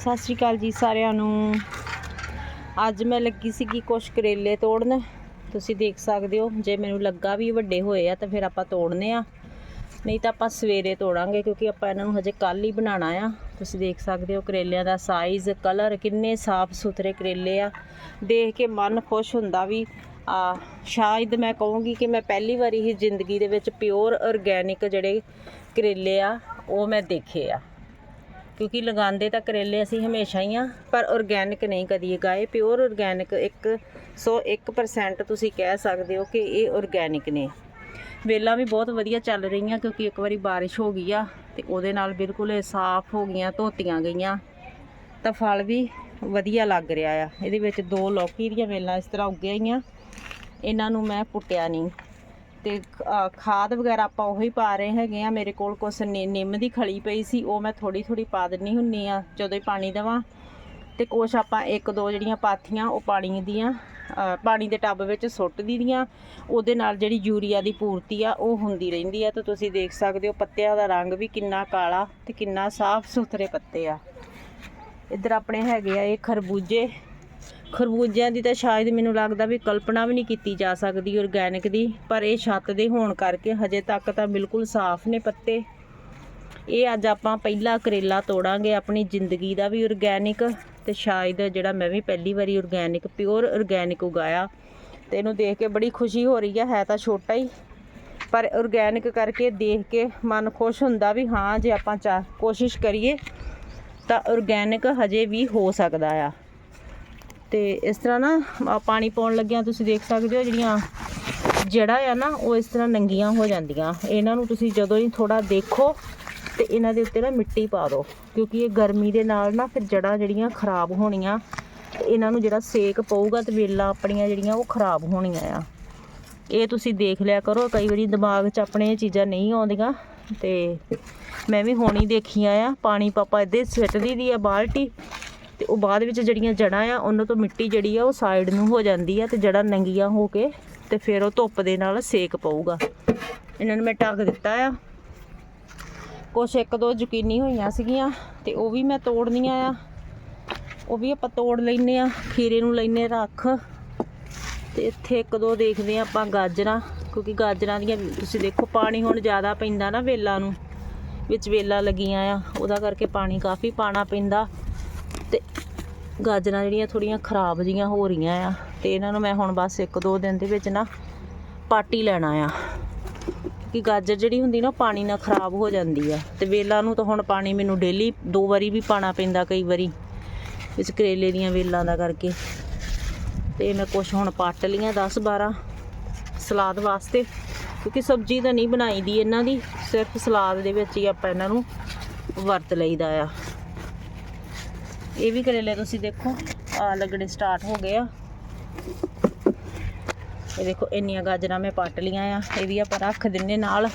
ਸਤਿ ਸ਼੍ਰੀ ਅਕਾਲ ਜੀ ਸਾਰਿਆਂ ਨੂੰ। ਅੱਜ ਮੈਂ ਲੱਗੀ ਸੀਗੀ ਕੁਛ ਕਰੇਲੇ ਤੋੜਨ। ਤੁਸੀਂ ਦੇਖ ਸਕਦੇ ਹੋ, ਜੇ ਮੈਨੂੰ ਲੱਗਾ ਵੀ ਵੱਡੇ ਹੋਏ ਆ ਤਾਂ ਫਿਰ ਆਪਾਂ ਤੋੜਨੇ ਆ। ਨਹੀਂ ਤਾਂ ਆਪਾਂ ਸਵੇਰੇ ਤੋੜਾਂਗੇ ਕਿਉਂਕਿ ਆਪਾਂ ਇਹਨਾਂ ਨੂੰ ਹਜੇ ਕੱਲ ਹੀ ਬਣਾਉਣਾ ਆ। ਤੁਸੀਂ ਦੇਖ ਸਕਦੇ ਹੋ ਕਰੇਲਿਆਂ ਦਾ ਸਾਈਜ਼ ਕਲਰ ਕਿੰਨੇ ਸਾਫ਼ ਸੁਥਰੇ ਕਰੇਲੇ ਆ। ਦੇਖ ਕੇ ਮਨ ਖੁਸ਼ ਹੁੰਦਾ ਵੀ, ਆ, ਸ਼ਾਇਦ ਮੈਂ ਕਹੂੰਗੀ ਕਿ ਮੈਂ ਪਹਿਲੀ ਵਾਰੀ ਹੀ ਜ਼ਿੰਦਗੀ ਦੇ ਵਿੱਚ ਪਿਓਰ ਆਰਗੈਨਿਕ ਜਿਹੜੇ ਕਰੇਲੇ ਆ, ਉਹ ਮੈਂ ਦੇਖੇ ਆ। ਕਿਉਂਕਿ ਲਗਾਉਂਦੇ ਤਾਂ ਕਰੇਲੇ ਅਸੀਂ ਹਮੇਸ਼ਾ ਹੀ ਆ, ਪਰ ਆਰਗੈਨਿਕ ਨਹੀਂ ਕਦੀ ਉਗਾਏ ਪਿਓਰ ਆਰਗੈਨਿਕ 101% ਤੁਸੀਂ ਕਹਿ ਸਕਦੇ ਹੋ ਕਿ ਇਹ ਆਰਗੈਨਿਕ ਨੇ। ਵੇਲਾਂ ਵੀ ਬਹੁਤ ਵਧੀਆ ਚੱਲ ਰਹੀਆਂ ਕਿਉਂਕਿ ਇੱਕ ਵਾਰੀ ਬਾਰਿਸ਼ ਹੋ ਗਈ ਆ ਤੇ ਉਹਦੇ ਨਾਲ ਬਿਲਕੁਲ ਇਹ ਸਾਫ਼ ਹੋ ਗਈਆਂ, ਧੋਤੀਆਂ ਗਈਆਂ। ਤਾਂ ਫਲ ਵੀ ਵਧੀਆ ਲੱਗ ਰਿਹਾ ਆ। ਇਹਦੇ ਵਿੱਚ ਦੋ ਲੌਕੀ ਦੀਆਂ ਵੇਲਾਂ ਇਸ ਤਰ੍ਹਾਂ ਉੱਗੀਆਂ ਹੋਈਆਂ। ਇਹਨਾਂ ਨੂੰ ਮੈਂ ਪੁੱਟਿਆ ਨਹੀਂ। ਤੇ ਖਾਦ ਵਗੈਰਾ ਆਪਾਂ ਉਹੀ ਪਾ ਰਹੇ ਹੈਗੇ ਆ। ਮੇਰੇ ਕੋਲ ਕੁਛ ਨਿ- ਨਿੰਮ ਦੀ ਖਲੀ ਪਈ ਸੀ, ਉਹ ਮੈਂ ਥੋੜੀ ਥੋੜੀ ਪਾ ਦਿੰਨੀ ਹੁੰਨੀ ਆ, ਜਦੋਂ ਹੀ ਪਾਣੀ ਦੇਵਾਂ। ਤੇ ਕੁਛ ਆਪਾਂ ਇੱਕ ਦੋ ਜਿਹੜੀਆਂ ਪਾਥੀਆਂ ਉਹ ਪਾਣੀ ਦੀਆਂ ਪਾਣੀ ਦੇ ਟੱਬ ਵਿੱਚ ਸੁੱਟ ਦੀਆਂ। ਉਹਦੇ ਨਾਲ ਜਿਹੜੀ ਯੂਰੀਆ ਦੀ ਪੂਰਤੀ ਆ, ਉਹ ਹੁੰਦੀ ਰਹਿੰਦੀ ਆ। ਤਾਂ ਤੁਸੀਂ ਦੇਖ ਸਕਦੇ ਹੋ ਪੱਤਿਆਂ ਦਾ ਰੰਗ ਵੀ ਕਿੰਨਾ ਕਾਲਾ ਤੇ ਕਿੰਨਾ ਸਾਫ਼ ਸੁਥਰੇ ਪੱਤੇ ਆ। ਇੱਧਰ ਆਪਣੇ ਹੈਗੇ ਆ ਇਹ ਖਰਬੂਜੇ। ਖਰਬੂਜਿਆਂ ਦੀ ਤਾਂ ਸ਼ਾਇਦ ਮੈਨੂੰ ਲੱਗਦਾ ਵੀ ਕਲਪਨਾ ਵੀ ਨਹੀਂ ਕੀਤੀ ਜਾ ਸਕਦੀ ਔਰਗੈਨਿਕ ਦੀ, ਪਰ ਇਹ ਛੱਤ ਦੇ ਹੋਣ ਕਰਕੇ ਹਜੇ ਤੱਕ ਤਾਂ ਬਿਲਕੁਲ ਸਾਫ਼ ਨੇ ਪੱਤੇ। ਇਹ ਅੱਜ ਆਪਾਂ ਪਹਿਲਾ ਕਰੇਲਾ ਤੋੜਾਂਗੇ ਆਪਣੀ ਜ਼ਿੰਦਗੀ ਦਾ ਵੀ ਔਰਗੈਨਿਕ ਤੇ ਸ਼ਾਇਦ ਜਿਹੜਾ ਮੈਂ ਵੀ ਪਹਿਲੀ ਵਾਰੀ ਔਰਗੈਨਿਕ ਪਿਓਰ ਔਰਗੈਨਿਕ ਉਗਾਇਆ। ਤੇ ਇਹਨੂੰ ਦੇਖ ਕੇ ਬੜੀ ਖੁਸ਼ੀ ਹੋ ਰਹੀ ਹੈ ਹੈ ਤਾਂ ਛੋਟਾ ਹੀ, ਪਰ ਔਰਗੈਨਿਕ ਕਰਕੇ ਦੇਖ ਕੇ ਮਨ ਖੁਸ਼ ਹੁੰਦਾ ਵੀ ਹਾਂ, ਜੇ ਆਪਾਂ ਚਾ ਕੋਸ਼ਿਸ਼ ਕਰੀਏ ਤਾਂ ਔਰਗੈਨਿਕ ਹਜੇ ਵੀ ਹੋ ਸਕਦਾ ਆ। ਤੇ ਇਸ ਤਰ੍ਹਾਂ ਨਾ ਪਾਣੀ ਪਾਉਣ ਲੱਗਿਆਂ ਤੁਸੀਂ ਦੇਖ ਸਕਦੇ ਹੋ ਜਿਹੜੀਆਂ ਜੜ੍ਹਾਂ ਆ ਨਾ, ਉਹ ਇਸ ਤਰ੍ਹਾਂ ਨੰਗੀਆਂ ਹੋ ਜਾਂਦੀਆਂ। ਇਹਨਾਂ ਨੂੰ ਤੁਸੀਂ ਜਦੋਂ ਹੀ ਥੋੜਾ ਦੇਖੋ ਤੇ ਇਹਨਾਂ ਦੇ ਉੱਤੇ ਨਾ ਮਿੱਟੀ ਪਾ ਦਿਓ, ਕਿਉਂਕਿ ਇਹ ਗਰਮੀ ਦੇ ਨਾਲ ਨਾ ਫਿਰ ਜੜ੍ਹਾਂ ਜਿਹੜੀਆਂ ਖਰਾਬ ਹੋਣੀਆਂ ਇਹਨਾਂ ਨੂੰ ਜਿਹੜਾ ਸੇਕ ਪਊਗਾ ਤੇ ਵੇਲਾਂ ਆਪਣੀਆਂ ਜਿਹੜੀਆਂ ਉਹ ਖਰਾਬ ਹੋਣੀਆਂ ਆ। ਇਹ ਤੁਸੀਂ ਦੇਖ ਲਿਆ ਕਰੋ, ਕਈ ਵਾਰੀ ਦਿਮਾਗ 'ਚ ਆਪਣੇ ਚੀਜ਼ਾਂ ਨਹੀਂ ਆਉਂਦੀਆਂ, ਤੇ ਮੈਂ ਵੀ ਹੁਣੀ ਦੇਖੀਆਂ ਆ। ਪਾਣੀ ਪਾਪਾ ਇੱਦੇ ਸਿੱਟਦੀ ਦੀ ਆ ਬਾਲਟੀ ਤੇ ਉਹ ਬਾਅਦ ਵਿੱਚ ਜਿਹੜੀਆਂ ਜੜਾਂ ਆ, ਉਹਨਾਂ ਤੋਂ ਮਿੱਟੀ ਜਿਹੜੀ ਆ, ਉਹ ਸਾਈਡ ਨੂੰ ਹੋ ਜਾਂਦੀ ਆ ਤੇ ਜੜਾਂ ਨੰਗੀਆਂ ਹੋ ਕੇ ਤੇ ਫਿਰ ਉਹ ਧੁੱਪ ਦੇ ਨਾਲ ਸੇਕ ਪਊਗਾ। ਇਹਨਾਂ ਨੂੰ ਮੈਂ ਢੱਕ ਦਿੱਤਾ ਆ। ਕੁਛ ਇੱਕ ਦੋ ਜ਼ੁਕੀਨੀ ਹੋਈਆਂ ਸੀਗੀਆਂ ਤੇ ਉਹ ਵੀ ਮੈਂ ਤੋੜਨੀਆਂ ਆ। ਉਹ ਵੀ ਆਪਾਂ ਤੋੜ ਲੈਨੇ ਆ, ਖੀਰੇ ਨੂੰ ਲੈਨੇ ਰੱਖ। ਤੇ ਇੱਥੇ ਇੱਕ ਦੋ ਦੇਖਦੇ ਆ ਆਪਾਂ ਗਾਜਰਾਂ, ਕਿਉਂਕਿ ਗਾਜਰਾਂ ਦੀਆਂ ਤੁਸੀਂ ਦੇਖੋ ਪਾਣੀ ਹੁਣ ਜ਼ਿਆਦਾ ਪੈਂਦਾ ਨਾ ਵੇਲਾਂ ਨੂੰ, ਵਿੱਚ ਵੇਲਾਂ ਲੱਗੀਆਂ ਆ। ਉਹਦਾ ਕਰਕੇ ਪਾਣੀ ਕਾਫੀ ਪਾਣਾ ਪੈਂਦਾ। ਗਾਜਰਾਂ ਜਿਹੜੀਆਂ ਥੋੜੀਆਂ ਖਰਾਬ ਜੀਆਂ ਹੋ ਰਹੀਆਂ ਆ ਤੇ ਇਹਨਾਂ ਨੂੰ ਮੈਂ ਹੁਣ ਬਸ ਇੱਕ ਦੋ ਦਿਨ ਦੇ ਵਿੱਚ ਨਾ ਪਾਟੀ ਲੈਣਾ ਆ। ਕਿ ਗਾਜਰ ਜਿਹੜੀ ਹੁੰਦੀ ਨਾ ਉਹ ਪਾਣੀ ਨਾਲ ਖਰਾਬ ਹੋ ਜਾਂਦੀ ਆ ਤੇ ਵੇਲਾਂ ਨੂੰ ਤਾਂ ਹੁਣ ਪਾਣੀ ਮੈਨੂੰ ਡੇਲੀ ਦੋ ਵਾਰੀ ਵੀ ਪਾਣਾ ਪੈਂਦਾ ਕਈ ਵਾਰੀ ਇਸ ਕਰੇਲੇ ਦੀਆਂ ਵੇਲਾਂ ਦਾ ਕਰਕੇ। ਤੇ ਮੈਂ ਕੁਛ ਹੁਣ ਪੱਟ ਲੀਆਂ 10 12 ਸਲਾਦ ਵਾਸਤੇ। ਕਿਉਂਕਿ ਸਬਜ਼ੀ ਤਾਂ ਨਹੀਂ ਬਣਾਈ ਦੀ ਇਹਨਾਂ ਦੀ, ਸਿਰਫ ਸਲਾਦ ਦੇ ਵਿੱਚ ਹੀ ਆਪਾਂ ਇਹਨਾਂ ਨੂੰ ਵਰਤ ਲਈਦਾ ਆ। ਇਹ ਵੀ ਕਰੇਲੇ ਤੁਸੀਂ ਦੇਖੋ, ਆ ਲੱਗਣੇ ਸਟਾਰਟ ਹੋ ਗਏ ਆ। ਇਹ ਦੇਖੋ, ਇੰਨੀਆਂ ਗਾਜਰਾਂ ਮੈਂ ਪੱਟ ਲੀਆਂ ਆ, ਇਹ ਵੀ ਆਪਾਂ ਰੱਖ ਦਿੰਨੇ ਨਾਲ।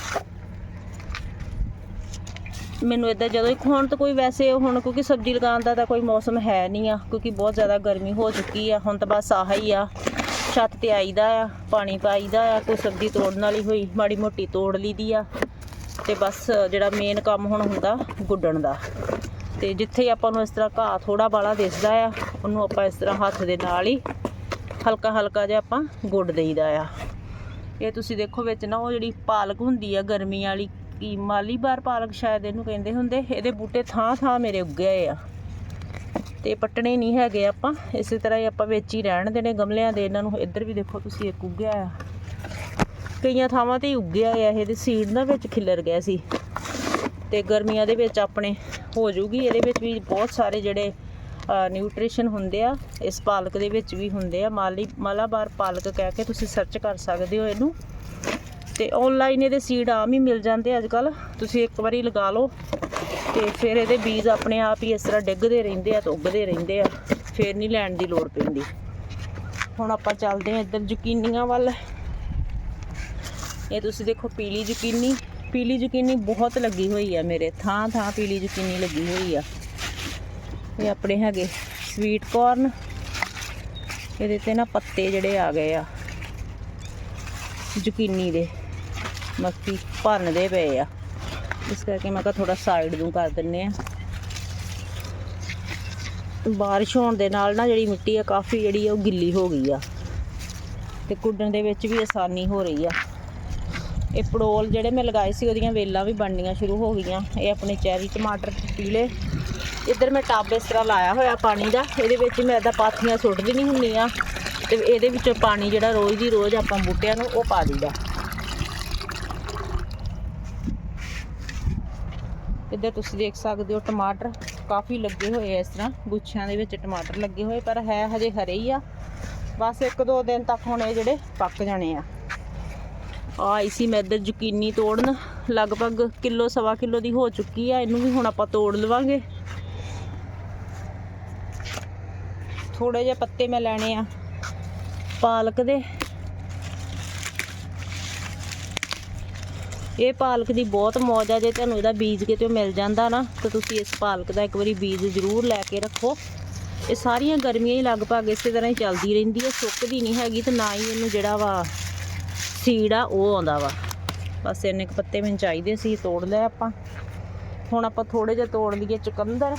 ਮੈਨੂੰ ਇਦਾਂ ਜਦੋਂ ਇੱਕ ਹੁਣ ਤਾਂ ਕੋਈ ਵੈਸੇ ਹੁਣ ਕਿਉਂਕਿ ਸਬਜ਼ੀ ਲਗਾਉਣ ਦਾ ਤਾਂ ਕੋਈ ਮੌਸਮ ਹੈ ਨਹੀਂ ਆ, ਕਿਉਂਕਿ ਬਹੁਤ ਜ਼ਿਆਦਾ ਗਰਮੀ ਹੋ ਚੁੱਕੀ ਆ। ਹੁਣ ਤਾਂ ਬਸ ਆਹ ਹੀ ਆ, ਛੱਤ ਤੇ ਆਈਦਾ ਆ, ਪਾਣੀ ਪਾਈਦਾ ਆ, ਕੋਈ ਸਬਜ਼ੀ ਤੋੜਨ ਵਾਲੀ ਹੋਈ, ਮਾੜੀ ਮੋਟੀ ਤੋੜ ਲਈਦੀ ਆ। ਤੇ ਬਸ ਜਿਹੜਾ ਮੇਨ ਕੰਮ ਹੁਣ ਹੁੰਦਾ, ਗੁੱਡਣ ਦਾ। ਤੇ ਜਿੱਥੇ ਆਪਾਂ ਨੂੰ ਇਸ ਤਰ੍ਹਾਂ ਘਾਹ ਥੋੜਾ ਬਾਲਾ ਦਿਸਦਾ ਆ, ਉਹਨੂੰ ਆਪਾਂ ਇਸ ਤਰ੍ਹਾਂ ਹੱਥ ਦੇ ਨਾਲ ਹੀ ਹਲਕਾ ਹਲਕਾ ਜਿਹਾ ਆਪਾਂ ਗੁੱਡ ਦੇਈਦਾ ਆ। ਇਹ ਤੁਸੀਂ ਦੇਖੋ ਵਿੱਚ ਨਾ ਉਹ ਜਿਹੜੀ ਪਾਲਕ ਹੁੰਦੀ ਆ, ਗਰਮੀ ਵਾਲੀ ਕੀ ਮਾਲੀਬਾਰ ਪਾਲਕ ਸ਼ਾਇਦ ਇਹਨੂੰ ਕਹਿੰਦੇ ਹੁੰਦੇ, ਇਹਦੇ ਬੂਟੇ ਥਾਂ ਥਾਂ ਮੇਰੇ ਉੱਗੇ ਆ। ਤੇ ਪੱਟਣੇ ਨਹੀਂ ਹੈਗੇ ਆਪਾਂ, ਇਸੇ ਤਰ੍ਹਾਂ ਹੀ ਆਪਾਂ ਵਿੱਚ ਹੀ ਰਹਿਣ ਦੇਣੇ ਗਮਲਿਆਂ ਦੇ, ਇਹਨਾਂ ਨੂੰ ਇੱਧਰ ਵੀ ਦੇਖੋ ਤੁਸੀਂ ਇੱਕ ਉੱਗਿਆ ਆ। ਕਈਆਂ ਥਾਵਾਂ ਤੇ ਹੀ ਉੱਗਿਆ ਆ ਇਹਦੇ ਸੀਡ ਨਾ ਵਿੱਚ ਖਿਲਰ ਗਿਆ ਸੀ। ਤੇ ਗਰਮੀਆਂ ਦੇ ਵਿੱਚ ਆਪਣੇ ਹੋ ਜੂਗੀ ਇਹਦੇ ਵਿੱਚ ਵੀ ਬਹੁਤ ਸਾਰੇ ਜਿਹੜੇ ਨਿਊਟ੍ਰੀਸ਼ਨ ਹੁੰਦੇ ਆ, ਇਸ ਪਾਲਕ ਦੇ ਵਿੱਚ ਵੀ ਹੁੰਦੇ ਆ। ਮਾਲੀ, ਮਾਲਾਬਾਰ ਪਾਲਕ ਕਹਿ ਕੇ ਤੁਸੀਂ ਸਰਚ ਕਰ ਸਕਦੇ ਹੋ ਇਹਨੂੰ। ਤੇ ਆਨਲਾਈਨ ਇਹਦੇ ਸੀਡ ਆਮ ਹੀ ਮਿਲ ਜਾਂਦੇ ਅੱਜ ਕੱਲ ਤੁਸੀਂ ਇੱਕ ਵਾਰੀ ਲਗਾ ਲਓ ਤੇ ਫਿਰ ਇਹਦੇ ਬੀਜ ਆਪਣੇ ਆਪ ਹੀ ਇਸ ਤਰ੍ਹਾਂ ਡਿੱਗਦੇ ਰਹਿੰਦੇ ਆ ਤੇ ਉੱਗਦੇ ਰਹਿੰਦੇ ਆ। ਫਿਰ ਨਹੀਂ ਲੈਣ ਦੀ ਲੋੜ ਪੈਂਦੀ। ਹੁਣ ਆਪਾਂ ਚੱਲਦੇ ਆ ਇੱਧਰ ਜ਼ੁਕੀਨੀਆਂ ਵੱਲ। ਇਹ ਤੁਸੀਂ ਦੇਖੋ ਪੀਲੀ ਜ਼ੁਕੀਨੀ ਪੀਲੀ ਜ਼ੁਕੀਨੀ ਬਹੁਤ ਲੱਗੀ ਹੋਈ ਆ ਮੇਰੇ, ਥਾਂ ਥਾਂ ਪੀਲੀ ਜ਼ੁਕੀਨੀ ਲੱਗੀ ਹੋਈ ਆ। ਇਹ ਆਪਣੇ ਹੈਗੇ ਸਵੀਟ ਕਾਰਨ ਇਹਦੇ ਤੇ ਨਾ ਪੱਤੇ ਜਿਹੜੇ ਆ ਗਏ ਆ ਜ਼ੁਕੀਨੀ ਦੇ ਮੱਕੀ ਭਰਨਦੇ ਪਏ ਆ। ਇਸ ਕਰਕੇ ਮੈਂ ਕਿਹਾ ਥੋੜਾ ਸਾਈਡ ਨੂੰ ਕਰ ਦਿੰਨੇ ਆ। ਬਾਰਿਸ਼ ਹੋਣ ਦੇ ਨਾਲ ਨਾ ਜਿਹੜੀ ਮਿੱਟੀ ਆ, ਕਾਫੀ ਜਿਹੜੀ ਆ ਉਹ ਗਿੱਲੀ ਹੋ ਗਈ ਆ। ਤੇ ਕੁੱਡਣ ਦੇ ਵਿੱਚ ਵੀ ਆਸਾਨੀ ਹੋ ਰਹੀ ਆ। ਇਹ ਪੜੋਲ ਜਿਹੜੇ ਮੈਂ ਲਗਾਏ ਸੀ, ਉਹਦੀਆਂ ਵੇਲਾਂ ਵੀ ਬਣਨੀਆਂ ਸ਼ੁਰੂ ਹੋ ਗਈਆਂ। ਇਹ ਆਪਣੇ ਚੈਰੀ ਟਮਾਟਰ ਪੀਲੇ। ਇੱਧਰ ਮੈਂ ਟੱਬ ਇਸ ਤਰ੍ਹਾਂ ਲਾਇਆ ਹੋਇਆ ਪਾਣੀ ਦਾ। ਇਹਦੇ ਵਿੱਚ ਮੈਂ ਇਦਾਂ ਪਾਥੀਆਂ ਸੁੱਟਦੀ ਨਹੀਂ ਹੁੰਦੀਆਂ ਤੇ ਇਹਦੇ ਵਿੱਚੋਂ ਪਾਣੀ ਜਿਹੜਾ ਰੋਜ਼ ਦੀ ਰੋਜ਼ ਆਪਾਂ ਬੂਟਿਆਂ ਨੂੰ, ਉਹ ਪਾ ਦਈਦਾ। ਇੱਧਰ ਤੁਸੀਂ ਦੇਖ ਸਕਦੇ ਹੋ, ਟਮਾਟਰ ਕਾਫੀ ਲੱਗੇ ਹੋਏ ਆ ਇਸ ਤਰ੍ਹਾਂ। ਗੁੱਛਿਆਂ ਦੇ ਵਿੱਚ ਟਮਾਟਰ ਲੱਗੇ ਹੋਏ, ਪਰ ਹੈ ਹਜੇ ਹਰੇ ਹੀ ਆ। ਬਸ ਇੱਕ ਦੋ ਦਿਨ ਤੱਕ ਹੁਣ ਇਹ ਜਿਹੜੇ ਪੱਕ ਜਾਣੇ ਆ। ਆਈ ਸੀ ਮੈਂ ਇੱਧਰ ਜ਼ੁਕੀਨੀ ਤੋੜਨ, ਲਗਭਗ ਕਿਲੋ, ਸਵਾ ਕਿਲੋ ਦੀ ਹੋ ਚੁੱਕੀ ਆ, ਇਹਨੂੰ ਵੀ ਹੁਣ ਆਪਾਂ ਤੋੜ ਲਵਾਂਗੇ। ਥੋੜੇ ਜਿਹੇ ਪੱਤੇ ਮੈਂ ਲੈਣੇ ਆ ਪਾਲਕ ਦੇ। ਇਹ ਪਾਲਕ ਦੀ ਬਹੁਤ ਮੌਜ ਆ, ਜੇ ਤੁਹਾਨੂੰ ਇਹਦਾ ਬੀਜ ਕਿਤੇ ਮਿਲ ਜਾਂਦਾ ਨਾ, ਤਾਂ ਤੁਸੀਂ ਇਸ ਪਾਲਕ ਦਾ ਇੱਕ ਵਾਰੀ ਬੀਜ ਜ਼ਰੂਰ ਲੈ ਕੇ ਰੱਖੋ। ਇਹ ਸਾਰੀਆਂ ਗਰਮੀਆਂ ਹੀ ਲਗਭਗ ਇਸੇ ਤਰ੍ਹਾਂ ਹੀ ਚੱਲਦੀ ਰਹਿੰਦੀ ਹੈ ਸੁੱਕਦੀ ਨਹੀਂ ਹੈਗੀ ਤੇ ਨਾ ਹੀ ਇਹਨੂੰ ਜਿਹੜਾ ਵਾ ਸੀਡ ਆ, ਉਹ ਆਉਂਦਾ ਵਾ। ਬਸ ਇੰਨੇ ਕੁ ਪੱਤੇ ਮੈਨੂੰ ਚਾਹੀਦੇ ਸੀ, ਤੋੜ ਲਏ ਆਪਾਂ। ਹੁਣ ਆਪਾਂ ਥੋੜੇ ਜਿਹਾ ਤੋੜ ਲਈਏ ਚੁਕੰਦਰ।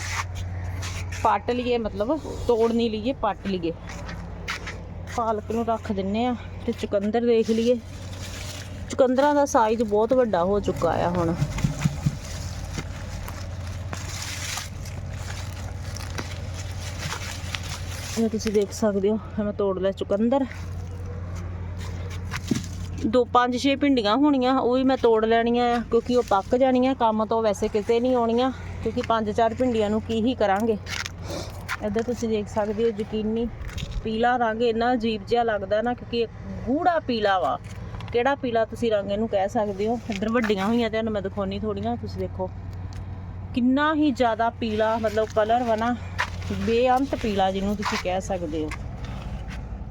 ਪੱਟ ਲਈਏ, ਮਤਲਬ ਤੋੜ ਨਹੀਂ ਲਈਏ, ਪੱਟ ਲਈਏ। ਪਾਲਕ ਨੂੰ ਰੱਖ ਦਿੰਨੇ ਆ ਤੇ ਚੁਕੰਦਰ ਦੇਖ ਲਈਏ। ਚੁਕੰਦਰਾਂ ਦਾ ਸਾਈਜ਼ ਬਹੁਤ ਵੱਡਾ ਹੋ ਚੁੱਕਾ ਆ ਹੁਣ। ਇਹ ਤੁਸੀਂ ਦੇਖ ਸਕਦੇ ਹੋ ਮੈਂ ਤੋੜ ਲਿਆ ਚੁਕੰਦਰ। ਦੋ ਪੰਜ ਛੇ ਭਿੰਡੀਆਂ ਹੋਣੀਆਂ, ਉਹ ਵੀ ਮੈਂ ਤੋੜ ਲੈਣੀਆਂ ਆ, ਕਿਉਂਕਿ ਉਹ ਪੱਕ ਜਾਣੀਆਂ, ਕੰਮ ਤੋਂ ਵੈਸੇ ਕਿਤੇ ਨਹੀਂ ਆਉਣੀਆਂ, ਕਿਉਂਕਿ ਪੰਜ ਚਾਰ ਭਿੰਡੀਆਂ ਨੂੰ ਕੀ ਹੀ ਕਰਾਂਗੇ। ਇੱਧਰ ਤੁਸੀਂ ਦੇਖ ਸਕਦੇ ਹੋ ਯਕੀਨੀ, ਪੀਲਾ ਰੰਗ ਇੰਨਾ ਅਜੀਬ ਜਿਹਾ ਲੱਗਦਾ ਨਾ, ਕਿਉਂਕਿ ਇਹ ਗੂੜਾ ਪੀਲਾ ਵਾ। ਕਿਹੜਾ ਪੀਲਾ ਤੁਸੀਂ ਰੰਗ ਇਹਨੂੰ ਕਹਿ ਸਕਦੇ ਹੋ? ਇੱਧਰ ਵੱਡੀਆਂ ਹੋਈਆਂ ਤੁਹਾਨੂੰ ਮੈਂ ਦਿਖਾਉਣੀ ਥੋੜੀਆਂ ਤੁਸੀਂ ਦੇਖੋ। ਕਿੰਨਾ ਹੀ ਜ਼ਿਆਦਾ ਪੀਲਾ, ਮਤਲਬ ਕਲਰ ਵਾ ਨਾ, ਬੇਅੰਤ ਪੀਲਾ ਜਿਹਨੂੰ ਤੁਸੀਂ ਕਹਿ ਸਕਦੇ ਹੋ।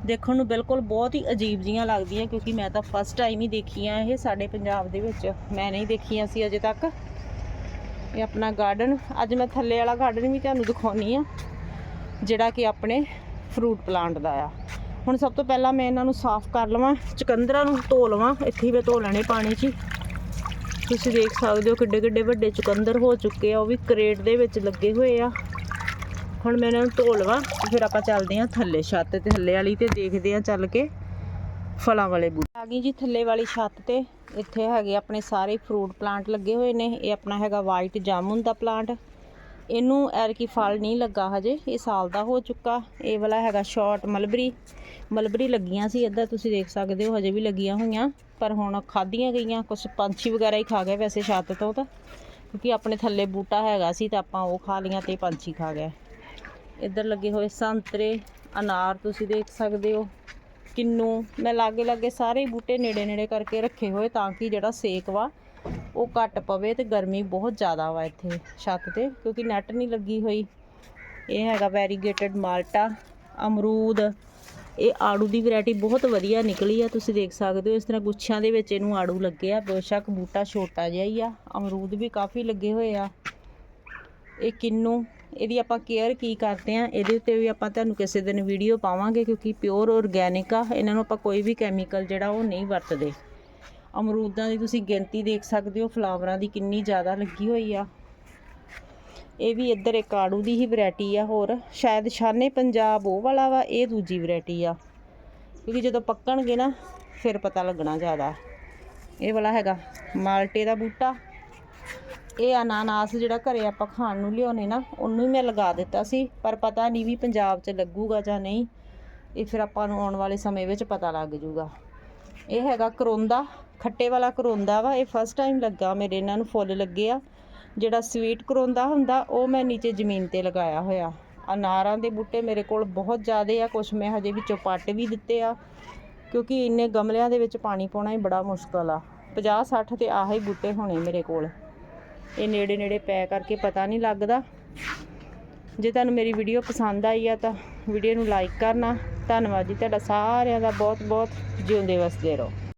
ਦੇਖਣ ਨੂੰ ਬਿਲਕੁਲ ਬਹੁਤ ਹੀ ਅਜੀਬ ਜੀਆਂ ਲੱਗਦੀਆਂ ਕਿਉਂਕਿ ਮੈਂ ਤਾਂ ਫਸਟ ਟਾਈਮ ਹੀ ਦੇਖੀਆਂ ਇਹ ਸਾਡੇ ਪੰਜਾਬ ਦੇ ਵਿੱਚ। ਮੈਂ ਨਹੀਂ ਦੇਖੀਆਂ ਸੀ ਅਜੇ ਤੱਕ। ਇਹ ਆਪਣਾ ਗਾਰਡਨ ਅੱਜ ਮੈਂ ਥੱਲੇ ਵਾਲਾ ਗਾਰਡਨ ਵੀ ਤੁਹਾਨੂੰ ਦਿਖਾਉਣੀ ਆ, ਜਿਹੜਾ ਕਿ ਆਪਣੇ ਫਰੂਟ ਪਲਾਂਟ ਦਾ ਆ। ਹੁਣ ਸਭ ਤੋਂ ਪਹਿਲਾਂ ਮੈਂ ਇਹਨਾਂ ਨੂੰ ਸਾਫ਼ ਕਰ ਲਵਾਂ, ਚੁਕੰਦਰਾਂ ਨੂੰ ਧੋ ਲਵਾਂ, ਇੱਥੇ ਹੀ ਮੈਂ ਧੋ ਲੈਣੇ ਪਾਣੀ 'ਚ ਹੀ। ਤੁਸੀਂ ਦੇਖ ਸਕਦੇ ਹੋ ਕਿੱਡੇ ਕਿੱਡੇ ਵੱਡੇ ਚੁਕੰਦਰ ਹੋ ਚੁੱਕੇ ਆ, ਉਹ ਵੀ ਕਰੇਟ ਦੇ ਵਿੱਚ ਲੱਗੇ ਹੋਏ ਆ। ਹੁਣ ਮੈਂ ਇਹਨਾਂ ਨੂੰ ਧੋ ਲਵਾਂ ਫਿਰ ਆਪਾਂ ਚੱਲਦੇ ਹਾਂ ਥੱਲੇ ਛੱਤ ਤੇ, ਥੱਲੇ ਵਾਲੀ ਤੇ ਦੇਖਦੇ ਹਾਂ ਚੱਲ ਕੇ ਫਲਾਂ ਵਾਲੇ ਬੂਟੇ ਆ ਗਈ ਜੀ ਥੱਲੇ ਵਾਲੀ ਛੱਤ ਤੇ। ਇੱਥੇ ਹੈਗੇ ਆਪਣੇ ਸਾਰੇ ਫਰੂਟ ਪਲਾਂਟ ਲੱਗੇ ਹੋਏ ਨੇ। ਇਹ ਆਪਣਾ ਹੈਗਾ ਵਾਈਟ ਜਾਮੁਨ ਦਾ ਪਲਾਂਟ। ਇਹਨੂੰ ਐਰਕੀ ਫਲ ਨਹੀਂ ਲੱਗਾ ਹਜੇ, ਇਹ ਸਾਲ ਦਾ ਹੋ ਚੁੱਕਾ। ਇਹ ਵਾਲਾ ਹੈਗਾ ਸ਼ਾਰਟ ਮਲਬਰੀ ਮਲਬਰੀ ਲੱਗੀਆਂ ਸੀ ਇੱਧਰ, ਤੁਸੀਂ ਦੇਖ ਸਕਦੇ ਹੋ, ਹਜੇ ਵੀ ਲੱਗੀਆਂ ਹੋਈਆਂ। ਪਰ ਹੁਣ ਖਾਧੀਆਂ ਗਈਆਂ ਕੁਝ ਪੰਛੀ ਵਗੈਰਾ ਹੀ ਖਾ ਗਏ ਵੈਸੇ ਛੱਤ ਤੋਂ ਤਾਂ। ਕਿਉਂਕਿ ਆਪਣੇ ਥੱਲੇ ਬੂਟਾ ਹੈਗਾ ਸੀ ਤਾਂ ਆਪਾਂ ਉਹ ਖਾ ਲੀਆਂ ਤੇ ਪੰਛੀ ਖਾ ਗਿਆ ਇੱਧਰ ਲੱਗੇ ਹੋਏ ਸੰਤਰੇ, ਅਨਾਰ ਤੁਸੀਂ ਦੇਖ ਸਕਦੇ ਹੋ, ਕਿੰਨੂ। ਮੈਂ ਲਾਗੇ ਲਾਗੇ ਸਾਰੇ ਹੀ ਬੂਟੇ ਨੇੜੇ ਨੇੜੇ ਕਰਕੇ ਰੱਖੇ ਹੋਏ ਤਾਂ ਕਿ ਜਿਹੜਾ ਸੇਕ ਵਾ, ਉਹ ਘੱਟ ਪਵੇ ਤੇ ਗਰਮੀ ਬਹੁਤ ਜ਼ਿਆਦਾ ਵਾ ਇੱਥੇ ਛੱਤ ਤੇ, ਕਿਉਂਕਿ ਨੈਟ ਨਹੀਂ ਲੱਗੀ ਹੋਈ। ਇਹ ਹੈਗਾ ਵੈਰੀਗੇਟਡ ਮਾਲਟਾ, ਅਮਰੂਦ। ਇਹ ਆੜੂ ਦੀ ਵੈਰਾਈਟੀ ਬਹੁਤ ਵਧੀਆ ਨਿਕਲੀ ਆ, ਤੁਸੀਂ ਦੇਖ ਸਕਦੇ ਹੋ, ਇਸ ਤਰ੍ਹਾਂ ਗੁੱਛਿਆਂ ਦੇ ਵਿੱਚ ਇਹਨੂੰ ਆੜੂ ਲੱਗੇ ਆ, ਬੇਸ਼ੱਕ ਬੂਟਾ ਛੋਟਾ ਜਿਹਾ ਹੀ ਆ, ਅਮਰੂਦ ਵੀ ਕਾਫੀ ਲੱਗੇ ਹੋਏ ਆ। ਇਹ ਕਿੰਨੂ। ਇਹਦੀ ਆਪਾਂ ਕੇਅਰ ਕੀ ਕਰਦੇ ਆ, ਇਹਦੇ ਉੱਤੇ ਵੀ ਆਪਾਂ ਤੁਹਾਨੂੰ ਕਿਸੇ ਦਿਨ ਵੀਡੀਓ ਪਾਵਾਂਗੇ ਕਿਉਂਕਿ ਪਿਓਰ ਔਰਗੈਨਿਕ ਆ, ਇਹਨਾਂ ਨੂੰ ਆਪਾਂ ਕੋਈ ਵੀ ਕੈਮੀਕਲ ਜਿਹੜਾ ਉਹ ਨਹੀਂ ਵਰਤਦੇ। ਅਮਰੂਦਾਂ ਦੀ ਤੁਸੀਂ ਗਿਣਤੀ ਦੇਖ ਸਕਦੇ ਹੋ ਫਲਾਵਰਾਂ ਦੀ ਕਿੰਨੀ ਜ਼ਿਆਦਾ ਲੱਗੀ ਹੋਈ ਆ। ਇਹ ਵੀ ਇੱਧਰ ਇੱਕ ਆੜੂ ਦੀ ਹੀ ਵੈਰਾਈਟੀ ਆ ਹੋਰ, ਸ਼ਾਇਦ ਸ਼ਾਨੇ ਪੰਜਾਬ ਉਹ ਵਾਲਾ ਵਾ, ਇਹ ਦੂਜੀ ਵੈਰਾਈਟੀ ਆ। ਕਿਉਂਕਿ ਜਦੋਂ ਪੱਕਣਗੇ ਨਾ, ਫਿਰ ਪਤਾ ਲੱਗਣਾ ਜ਼ਿਆਦਾ। ਇਹ ਵਾਲਾ ਹੈਗਾ ਮਾਲਟੇ ਦਾ ਬੂਟਾ ਇਹ ਅਨਾਨਾਸ ਜਿਹੜਾ ਘਰੇ ਆਪਾਂ ਖਾਣ ਨੂੰ ਲਿਆਉਨੇ ਨਾ, ਉਹਨੂੰ ਹੀ ਮੈਂ ਲਗਾ ਦਿੱਤਾ ਸੀ, ਪਰ ਪਤਾ ਨਹੀਂ ਵੀ ਪੰਜਾਬ 'ਚ ਲੱਗੂਗਾ ਜਾਂ ਨਹੀਂ। ਇਹ ਫਿਰ ਆਪਾਂ ਨੂੰ ਆਉਣ ਵਾਲੇ ਸਮੇਂ ਵਿੱਚ ਪਤਾ ਲੱਗ ਜੂਗਾ। ਇਹ ਹੈਗਾ ਕਰੋਂਦਾ, ਖੱਟੇ ਵਾਲਾ ਕਰੋਂਦਾ ਵਾ, ਇਹ ਫਸਟ ਟਾਈਮ ਲੱਗਾ ਮੇਰੇ ਇਹਨਾਂ ਨੂੰ ਫੁੱਲ ਲੱਗੇ ਆ। ਜਿਹੜਾ ਸਵੀਟ ਕਰੋਂਦਾ ਹੁੰਦਾ, ਉਹ ਮੈਂ ਨੀਚੇ ਜ਼ਮੀਨ ਤੇ ਲਗਾਇਆ ਹੋਇਆ। ਅਨਾਰਾਂ ਦੇ ਬੂਟੇ ਮੇਰੇ ਕੋਲ ਬਹੁਤ ਜ਼ਿਆਦੇ ਆ ਕੁਝ ਮੈਂ ਹਜੇ ਵਿੱਚੋਂ ਪੱਟ ਵੀ ਦਿੱਤੇ ਆ, ਕਿਉਂਕਿ ਇੰਨੇ ਗਮਲਿਆਂ ਦੇ ਵਿੱਚ ਪਾਣੀ ਪਾਉਣਾ ਹੀ ਬੜਾ ਮੁਸ਼ਕਲ ਆ। 50 60 ਤੇ ਆਹ ਬੂਟੇ ਹੋਣੇ ਮੇਰੇ ਕੋਲ। ਇਹ ਨੇੜੇ ਨੇੜੇ ਪੈ ਕਰਕੇ ਪਤਾ ਨਹੀਂ ਲੱਗਦਾ। ਜੇ ਤੁਹਾਨੂੰ ਮੇਰੀ ਵੀਡੀਓ ਪਸੰਦ ਆਈ ਆ ਤਾਂ ਵੀਡੀਓ ਨੂੰ ਲਾਈਕ ਕਰਨਾ। ਧੰਨਵਾਦ ਜੀ ਤੁਹਾਡਾ ਸਾਰਿਆਂ ਦਾ ਬਹੁਤ ਬਹੁਤ। ਜਿਉਂਦੇ ਵਸਦੇ ਰਹੋ।